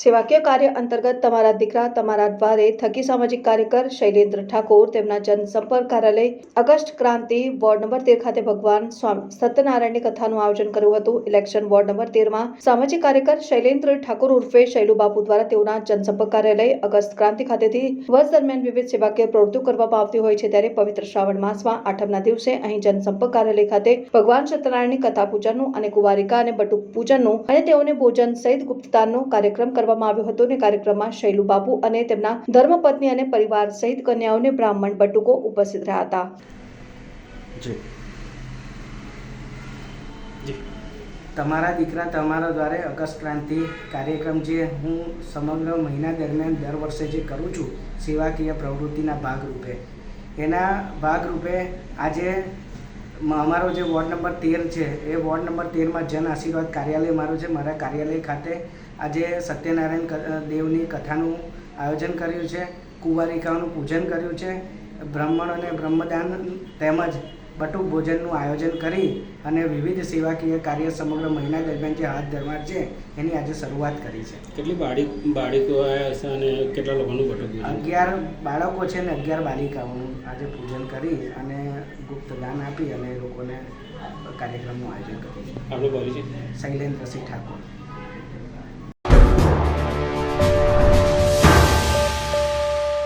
સેવાકીય કાર્ય અંતર્ગત તમારા દીકરા તમારા દ્વારે થકી સામાજિક કાર્યકર શૈલેન્દ્ર ઠાકોર તેમના જનસંપર્ક કાર્યાલય અગસ્ટ ક્રાંતિ વોર્ડ નંબર તેર ખાતે ભગવાન સ્વામી સત્યનારાયણની કથાનું આયોજન કર્યું હતું. ઇલેક્શન વોર્ડ નંબર તેરમાં સામાજિક કાર્યકર શૈલેન્દ્ર ઠાકોર ઉર્ફે શૈલુ બાપુ દ્વારા તેઓના જનસંપર્ક કાર્યાલય અગસ્ત ક્રાંતિ ખાતેથી વર્ષ દરમિયાન વિવિધ સેવાકીય પ્રવૃત્તિઓ કરવામાં આવતી હોય છે ત્યારે પવિત્ર શ્રાવણ માસમાં આઠમના દિવસે અહીં જનસંપર્ક કાર્યાલય ખાતે ભગવાન સત્યનારાયણની કથા પૂજનનું અને કુવારિકા અને બટુક પૂજનનું અને તેઓને ભોજન સહિત ગુપ્તદાનનો કાર્યક્રમ કરવામાં આવ્યો હતો અને કાર્યક્રમમાં શૈલુ અને તેમના ધર્મપત્ની અને પરિવાર સહિત કન્યાઓને બ્રાહ્મણ બટુકો ઉપસ્થિત રહ્યા હતા. તમારા દીકરા તમારા દ્વારે અગસ્ત ક્રાંતિ કાર્યક્રમ જે હું સમગ્ર મહિના દરમિયાન દર વર્ષે જે કરું છું, સેવાકીય પ્રવૃત્તિના ભાગરૂપે. એના ભાગરૂપે આજે અમારો જે વોર્ડ નંબર તેર છે, એ વોર્ડ નંબર તેરમાં જન આશીર્વાદ કાર્યાલય મારું છે. મારા કાર્યાલય ખાતે આજે સત્યનારાયણ દેવની કથાનું આયોજન કર્યું છે. કુંવારિકાઓનું પૂજન કર્યું છે. બ્રાહ્મણ અને બ્રહ્મદાન તેમજ બટુક ભોજનનું આયોજન કરી અને વિવિધ સેવાકીય કાર્ય સમગ્ર મહિના દરમિયાન જે હાથ ધરનાર છે એની આજે શરૂઆત કરી છે. કેટલી બાળી બાળકો આવ્યા છે અને કેટલા લોકોનું બટુક અગિયાર બાળકો છે ને અગિયાર બાલિકાઓનું આજે પૂજન કરી અને ગુપ્ત દાન આપી અને લોકોને કાર્યક્રમનું આયોજન કર્યું છે. આપણું પરિચય શૈલેન્દ્રસિંહ ઠાકોર.